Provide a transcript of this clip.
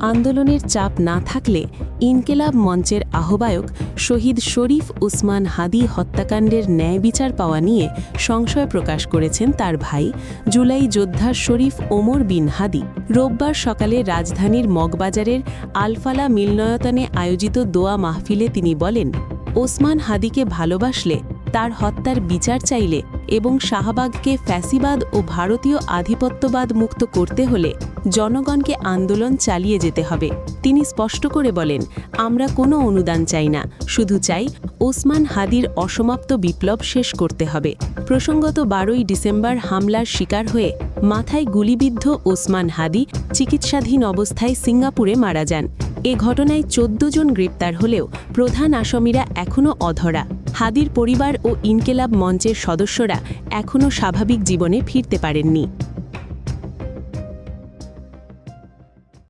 আন্দোলনের চাপ না থাকলে ইনকেলাব মঞ্চের আহ্বায়ক শহীদ শরীফ উসমান হাদি হত্যাকাণ্ডের ন্যায় বিচার পাওয়া নিয়ে সংশয় প্রকাশ করেছেন তার ভাই জুলাই যোদ্ধা শরীফ ওমর বিন হাদি। রোববার সকালে রাজধানীর মগবাজারের আলফালা মিলনয়তনে আয়োজিত দোয়া মাহফিলে তিনি বলেন, ওসমান হাদিকে ভালোবাসলে তার হত্যার বিচার চাইলে এবং শাহবাগকে ফ্যাসিবাদ ও ভারতীয় আধিপত্যবাদ মুক্ত করতে হলে জনগণকে আন্দোলন চালিয়ে যেতে হবে। তিনি স্পষ্ট করে বলেন, আমরা কোনো অনুদান চাই না, শুধু চাই ওসমান হাদির অসমাপ্ত বিপ্লব শেষ করতে হবে। প্রসঙ্গত বারোই ডিসেম্বর হামলার শিকার হয়ে মাথায় গুলিবিদ্ধ ওসমান হাদি চিকিৎসাধীন অবস্থায় সিঙ্গাপুরে মারা যান। এ ঘটনায় চোদ্দ জন গ্রেপ্তার হলেও প্রধান আসামিরা এখনও অধরা। হাদির পরিবার ও ইনকেলাব মঞ্চের সদস্যরা এখনও স্বাভাবিক জীবনে ফিরতে পারেননি।